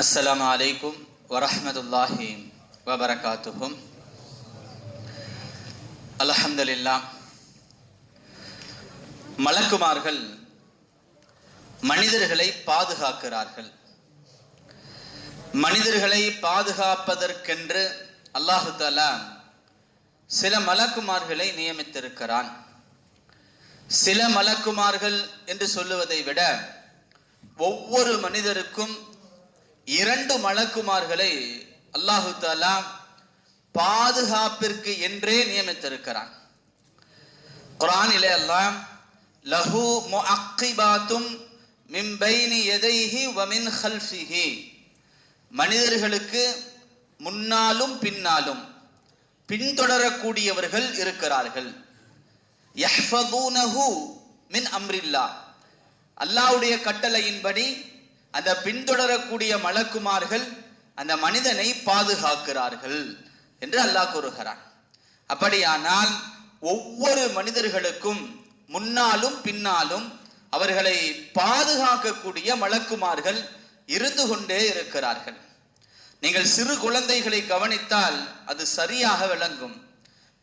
அஸ்லாம் அலைக்கும் வரமத்துல்லாஹி வபரகாத்துகும் அலஹம்துல்லா மலக்குமார்கள் மனிதர்களை பாதுகாக்கிறார்கள். மனிதர்களை பாதுகாப்பதற்கென்று அல்லாஹு தாலா சில மலக்குமார்களை நியமித்திருக்கிறான். சில மலக்குமார்கள் என்று சொல்லுவதை விட ஒவ்வொரு மனிதருக்கும் இரண்டு மலக்குமார்களை அல்லாஹு தாலா பாதுகாப்பிற்கு என்றே நியமித்திருக்கிறான். குரானிலே எல்லாம் லஹு முஅக்கிபாத்தும் மின் மிம்பைனி எதைஹி வமின் ஹல்ஃபிஹி மனிதர்களுக்கு முன்னாலும் பின்னாலும் பின்தொடரக்கூடியவர்கள் இருக்கிறார்கள். யஹ்ஃபதூனஹு மின் அம்ரில்லா. அல்லாஹ்வுடைய கட்டளையின்படி அந்த பின்தொடரக்கூடிய மலக்குமார்கள் அந்த மனிதனை பாதுகாக்கிறார்கள் என்று அல்லாஹ் கூறுகிறான். அப்படியானால் ஒவ்வொரு மனிதர்களுக்கும் முன்னாலும் பின்னாலும் அவர்களை பாதுகாக்கக்கூடிய மலக்குமார்கள் இருந்து கொண்டே இருக்கிறார்கள். நீங்கள் சிறு குழந்தைகளை கவனித்தால் அது சரியாக விளங்கும்.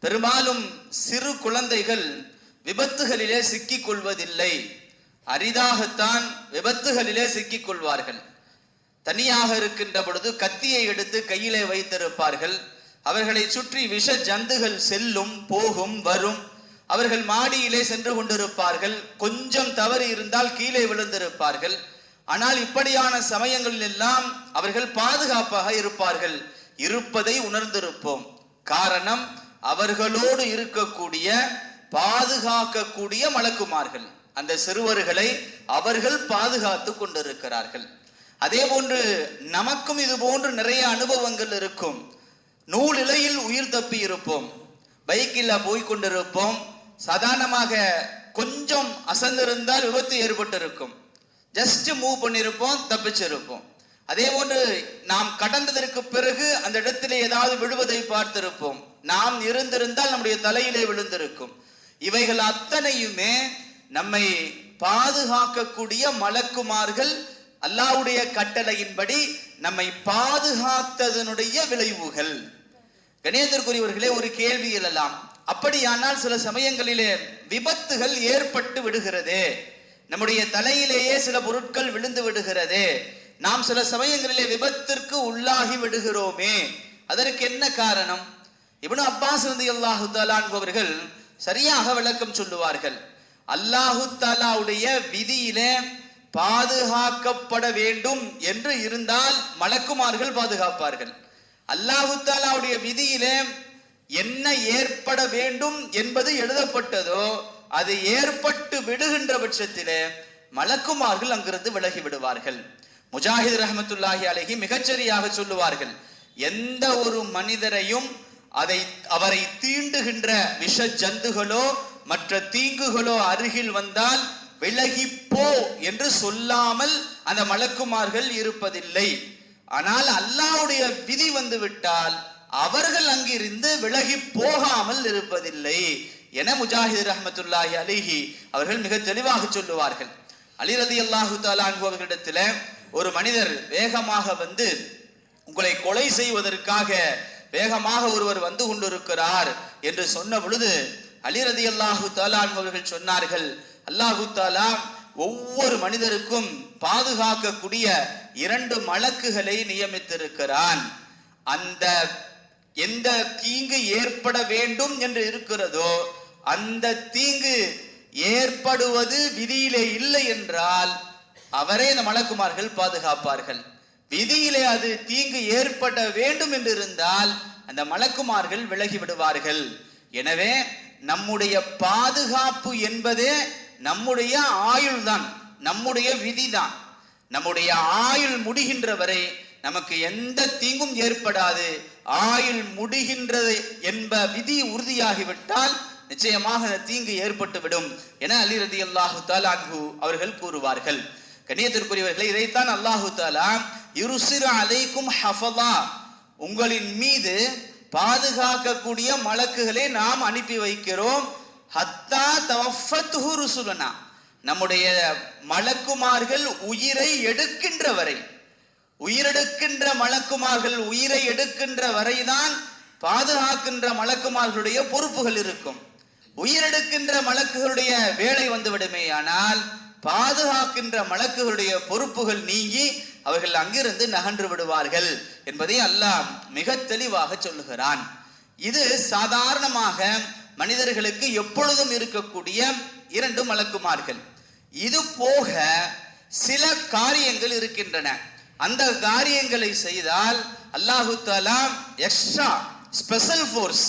பெரும்பாலும் சிறு குழந்தைகள் விபத்துகளிலே சிக்கிக் கொள்வதில்லை அரிதாகத்தான் விபத்துகளிலே சிக்கிக் கொள்வார்கள் தனியாக இருக்கின்ற பொழுது கத்தியை எடுத்து கையிலே வைத்திருப்பார்கள். அவர்களை சுற்றி விஷ ஜந்துகள் செல்லும் போகும் வரும். அவர்கள் மாடியிலே சென்று கொண்டிருப்பார்கள். கொஞ்சம் தவறு இருந்தால் கீழே விழுந்திருப்பார்கள். ஆனால் இப்படியான சமயங்களில் எல்லாம் அவர்கள் பாதுகாப்பாக இருப்பார்கள். இருப்பதை உணர்ந்திருப்போம். காரணம் அவர்களோடு இருக்கக்கூடிய பாதுகாக்கக்கூடிய மலக்குமார்கள். அந்த சிறுவர்களை அவர்கள் பாதுகாத்து கொண்டிருக்கிறார்கள். அதே போன்று நமக்கும் இது போன்று நிறைய அனுபவங்கள் இருக்கும். நூல் இலையில் உயிர் தப்பி இருப்போம். பைக்கில் போய் கொண்டிருப்போம். சாதாரணமாக கொஞ்சம் அசந்திருந்தால் விபத்து ஏற்பட்டிருக்கும். ஜஸ்ட் மூவ் பண்ணியிருப்போம் தப்பிச்சிருப்போம். அதே போன்று நாம் கடந்ததற்கு பிறகு அந்த இடத்திலே ஏதாவது விழுவதை பார்த்திருப்போம். நாம் இருந்திருந்தால் நம்முடைய தலையிலே விழுந்திருக்கும். இவைகள் அத்தனையுமே நம்மை பாதுகாக்கக்கூடிய மலக்குமார்கள் அல்லாவுடைய கட்டளையின்படி நம்மை பாதுகாத்ததனுடைய விளைவுகள். கணேசருக்குரியவர்களே ஒரு கேள்வி எழலாம் அப்படியானால் சில சமயங்களிலே விபத்துகள் ஏற்பட்டு விடுகிறது. நம்முடைய தலையிலேயே சில பொருட்கள் விழுந்து விடுகிறது. நாம் சில சமயங்களிலே விபத்திற்கு உள்ளாகி விடுகிறோமே. அதற்கு என்ன காரணம்? இவனு அப்பாஸ் வந்து அல்லாஹு தாலான்பவர்கள் சரியாக விளக்கம் சொல்லுவார்கள். அல்லாஹு தாலாவுடைய விதியிலே பாதுகாக்கப்பட வேண்டும் என்று இருந்தால் மலக்குமார்கள் பாதுகாப்பார்கள். அல்லாஹு தாலாவுடைய விதியிலே என்ன ஏற்பட வேண்டும் என்பது எழுதப்பட்டதோ அது ஏற்பட்டு விடுகின்ற பட்சத்திலே மலக்குமார்கள் அங்கிருந்து விலகி விடுவார்கள். முஜாஹித் ரஹமத்துல்லாஹி அலஹி மிகச்சரியாக சொல்லுவார்கள் எந்த ஒரு மனிதரையும் அதை அவரை தீண்டுகின்ற விஷ ஜந்துகளோ மற்ற தீங்குகளோ அருகில் வந்தால் விலகி போ என்று சொல்லாமல் அந்த மலக்குமார்கள் இருப்பதில்லை. ஆனால் அல்லாவுடைய விதி வந்து விட்டால் அவர்கள் அங்கிருந்து விலகி போகாமல் இருப்பதில்லை என முஜாஹித் ரஹமத்துல்லாஹி அலிஹி அவர்கள் மிக தெளிவாக சொல்லுவார்கள். அலி ரதி அல்லாஹு அவர்களிடத்துல ஒரு மனிதர் வேகமாக வந்து உங்களை கொலை செய்வதற்காக வேகமாக ஒருவர் வந்து கொண்டிருக்கிறார் என்று சொன்ன பொழுது அலிரதி அல்லாஹு தாலான் அவர்கள் சொன்னார்கள் அல்லாஹு தாலா ஒவ்வொரு மனிதருக்கும் பாதுகாக்கக்கூடிய இரண்டு மலக்குகளை நியமித்திருக்கிறான். அந்த எந்த தீங்கு ஏற்பட வேண்டும் என்று இருக்கிறதோ அந்த தீங்கு ஏற்படுவது விதியிலே இல்லை என்றால் அவரே இந்த மலக்குமார்கள் பாதுகாப்பார்கள். விதியிலே அது தீங்கு ஏற்பட வேண்டும் என்று இருந்தால் அந்த மலக்குமார்கள் விலகி விடுவார்கள். எனவே நம்முடைய பாதுகாப்பு என்பதே நம்முடைய ஆயுள் தான் நம்முடைய விதி தான் நம்முடைய ஆயுள் முடிகின்ற வரை நமக்கு எந்த தீங்கும் ஏற்படாது. ஆயுள் முடிகின்றது என்ப விதி உறுதியாகிவிட்டால் நிச்சயமாக தீங்கு ஏற்பட்டுவிடும் என அலி ரதி அல்லாஹு தாலாஹு அவர்கள் கூறுவார்கள். கண்ணியத்திற்குரியவர்களை இதைத்தான் அல்லாஹு தாலா இருசிர அலைக்கும் ஹஃபலா. உங்களின் மீது பாதுகாக்கக்கூடிய மலக்குகளை நாம் அனுப்பி வைக்கிறோம். ஹத்தா தவஃபத்துஹு ருசுலனா. நம்முடைய மலக்குமார்கள் உயிரை எடுக்கின்ற வரை. உயிரெடுக்கின்ற மலக்குமார்கள் உயிரை எடுக்கின்ற வரைதான் பாதுகாக்கின்ற மலக்குமார்களுடைய பொறுப்புகள் இருக்கும். உயிரெடுக்கின்ற மலக்குகளுடைய வேலை வந்துவிடுமே ஆனால் பாதுகாக்கின்ற மலக்குகளுடைய பொறுப்புகள் நீங்கி அவர்கள் அங்கிருந்து நகன்று விடுவார்கள் என்பதை அல்லாஹ் மிக தெளிவாக சொல்லுகிறான். இது சாதாரணமாக மனிதர்களுக்கு எப்பொழுதும் இருக்கக்கூடிய இரண்டு மலக்குமார்கள். இது போக சில காரியங்கள் இருக்கின்றன. அந்த காரியங்களை செய்தால் அல்லாஹு தாலா எக்ஸ்ட்ரா ஸ்பெஷல் ஃபோர்ஸ்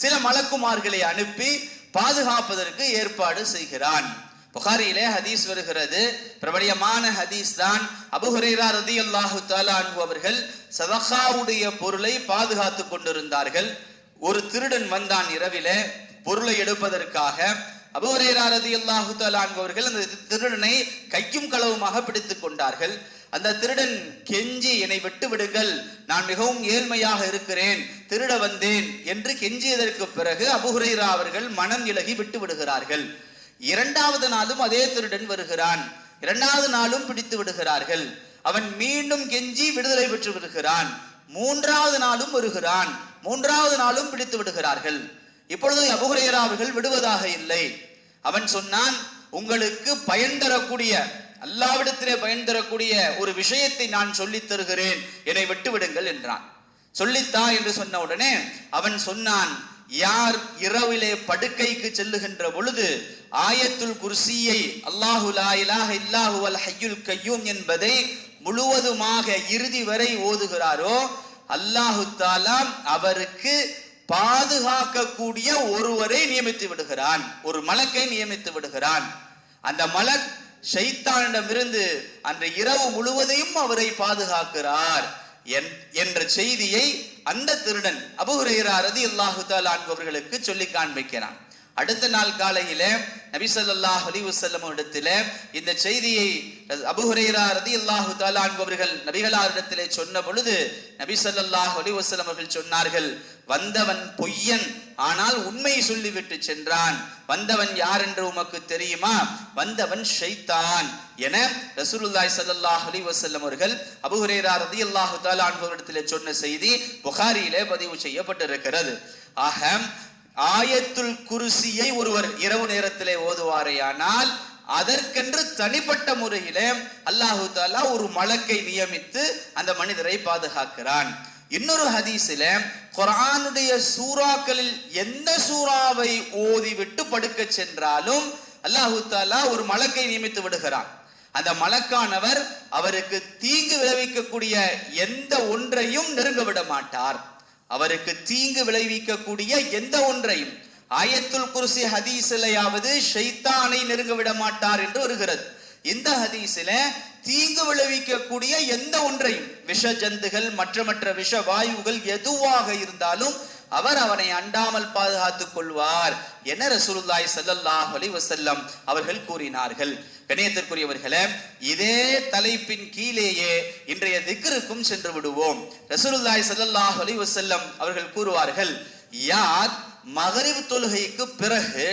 சில மலக்குமார்களை அனுப்பி பாதுகாப்பதற்கு ஏற்பாடு செய்கிறான். புகாரியிலே ஹதீஸ் வருகிறது. பிரபலியமான ஹதீஸ் தான். அபுஹுரேரா ரதி அல்லாஹு அன்ஹு அவர்கள் சதகாவுடைய பொருளை பாதுகாத்து கொண்டிருந்தார்கள். ஒரு திருடன் வந்தான் இரவில பொருளை எடுப்பதற்காக. அபுஹுரேரா ரதி அல்லாஹு அன்ஹு அவர்கள் அந்த திருடனை கையும் களவுமாக பிடித்துக் கொண்டார்கள். அந்த திருடன் கெஞ்சி என்னை விட்டு விடுங்கள் நான் மிகவும் ஏழ்மையாக இருக்கிறேன். திருட வந்தேன் என்று கெஞ்சியதற்கு பிறகு அபுஹுரைரா அவர்கள் மனம் இலகி விட்டு விடுகிறார்கள் இரண்டாவது நாளும் அதே திருடன் வருகிறான். இரண்டாவது நாளும் பிடித்து விடுகிறார்கள். அவன் மீண்டும் கெஞ்சி விடுதலை பெற்று விடுகிறான். மூன்றாவது நாளும் வருகிறான். மூன்றாவது நாளும் பிடித்து விடுகிறார்கள். இப்பொழுது அபுகுரையரா அவர்கள் விடுவதாக இல்லை. அவன் சொன்னான் உங்களுக்கு பயன் தரக்கூடிய அல்லாவிடத்திலே பயன் தரக்கூடிய ஒரு விஷயத்தை நான் சொல்லித் தருகிறேன். என்னை விட்டு விடுங்கள் என்றான். சொல்லித்தா என்று சொன்ன உடனே அவன் சொன்னான் யார் இரவிலே படுக்கைக்கு செல்லுகின்ற பொழுது ஆயத்துல் குர்சியை அல்லாஹு லா இலாஹ இல்லாஹு அல் என்பதை முழுவதுமாக இறுதி வரை ஓதுகிறாரோ அல்லாஹு தாலாம் அவருக்கு பாதுகாக்கக்கூடிய ஒருவரை நியமித்து விடுகிறான். ஒரு மலக்கை நியமித்து விடுகிறான். அந்த மலக் ஷைத்தானிடமிருந்து அன்று இரவு முழுவதையும் அவரை பாதுகாக்கிறார். என்- என்ற செய்தியை அந்த திருடன் அபுஹுரேரா ரதி அல்லாஹு அவர்களுக்கு சொல்லி காண்பிக்கிறான். அடுத்த நாள் காலையில நபி அலிவசல்லம் இடத்துல இந்த செய்தியை அபுஹுரேரா ரதி அல்லாஹு அவர்கள் நபிகளாரிடத்திலே சொன்ன பொழுது நபிசல்லாஹ் அலிவசல்லம் அவர்கள் சொன்னார்கள் வந்தவன் பொய்யன். ஆனால் உண்மை சொல்லிவிட்டு சென்றான். வந்தவன் யார் என்று உமக்கு தெரியுமா? வந்தவன் ஷைத்தான் என ரசூலுல்லாய் சல்லாஹ் அலி வசல்லம் அவர்கள் அபூ ரதி அல்லாஹு தஆலா அன்ஹுவிடத்திலே சொன்ன செய்தி புகாரியிலே பதிவு செய்யப்பட்டிருக்கிறது. ஆக ஆயத்துல் குருசியை ஒருவர் இரவு நேரத்திலே ஓதுவாரேயானால் அதற்கென்று தனிப்பட்ட முறையிலே அல்லாஹு தாலா ஒரு மலக்கை நியமித்து அந்த மனிதரை பாதுகாக்கிறான். இன்னொரு ஹதீஸில் குரானுடைய சூறாக்களில் எந்த சூறாவை ஓதிவிட்டு படுக்க சென்றாலும் அல்லாஹு தாலா ஒரு மலக்கை நியமித்து விடுகிறான். அந்த மலக்கானவர் அவருக்கு தீங்கு விளைவிக்கக்கூடிய எந்த ஒன்றையும் நெருங்க விட மாட்டார். அவருக்கு தீங்கு விளைவிக்கக்கூடிய எந்த ஒன்றையும். ஆயத்துல் குருசி ஹதீஸிலையாவது ஷைத்தானை நெருங்க விட மாட்டார் என்று வருகிறது. இந்த ஹதீஸில தீங்கு விளைவிக்கக்கூடிய எந்த ஒன்றையும் விஷ ஜந்துகள் மற்ற மற்ற விஷ வாயுகள் எதுவாக இருந்தாலும் அவர் அவனை அண்டாமல் பாதுகாத்துக் கொள்வார் என ரசூலுல்லாய் சல்லல்லாஹ் அலி வசல்லம் அவர்கள் கூறினார்கள். கணியத்திற்குரியவர்களே இதே தலைப்பின் கீழேயே இன்றைய திக்ருக்கும் சென்று விடுவோம். ரசூலுல்லாய் சல்லல்லாஹ் அலி வசல்லம் அவர்கள் கூறுவார்கள் யார் மகரிப் தொழுகைக்கு பிறகு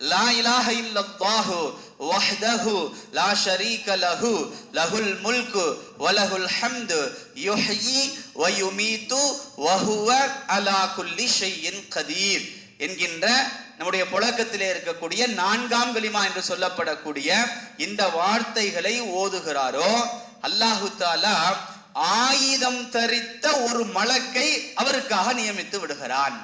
லா இலாஹ இல்லல்லாஹு வஹ்தஹு லா ஷரீக லஹு லஹுல் முல்கு வலஹுல் ஹம்து யுஹ்யி வ யுமீது வ ஹுவ அலா குல்லி ஷைஇன் கதீர் என்கின்ற நம்முடைய புழக்கத்திலே இருக்கக்கூடிய நான்காம் கலிமா என்று சொல்லப்படக்கூடிய இந்த வார்த்தைகளை ஓதுகிறாரோ அல்லாஹு தாலா ஆயுதம் தரித்த ஒரு மலக்கை அவருக்காக நியமித்து விடுகிறான்.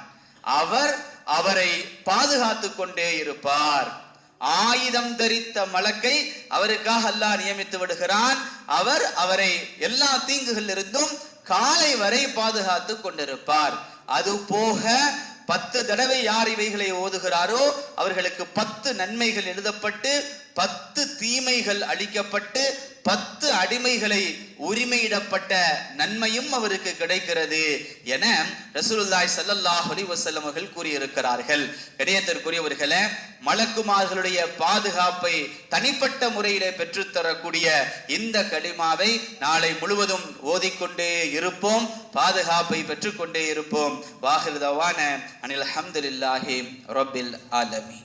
அவர் அவரை பாதுகாத்து கொண்டே இருப்பார். ஆயுதம் தரித்த மலக்கை அவருக்காக அல்லாஹ் நியமித்து விடுகிறான். அவர் அவரை எல்லா தீங்குகளில் இருந்தும் காலை வரை பாதுகாத்து கொண்டிருப்பார். அது போக பத்து தடவை யார் இவைகளை ஓதுகிறாரோ அவர்களுக்கு பத்து நன்மைகள் எழுதப்பட்டு பத்து தீமைகள் அளிக்கப்பட்டு பத்து அடிமைகளை உரிமையிடப்பட்ட நன்மையும் அவருக்கு கிடைக்கிறது என ரசூலுல்லாய் சல்லல்லாஹ் அலி வசல்லம் அவர்கள் கூறியிருக்கிறார்கள். இடையத்திற்குரியவர்களே மலக்குமார்களுடைய பாதுகாப்பை தனிப்பட்ட முறையிலே பெற்றுத்தரக்கூடிய இந்த கடிமாவை நாளை முழுவதும் ஓதிக்கொண்டே இருப்போம் பாதுகாப்பை பெற்றுக்கொண்டே இருப்போம். வாகிருதவான அனில் அஹமதுல்லாஹி ரொபில் ஆலமி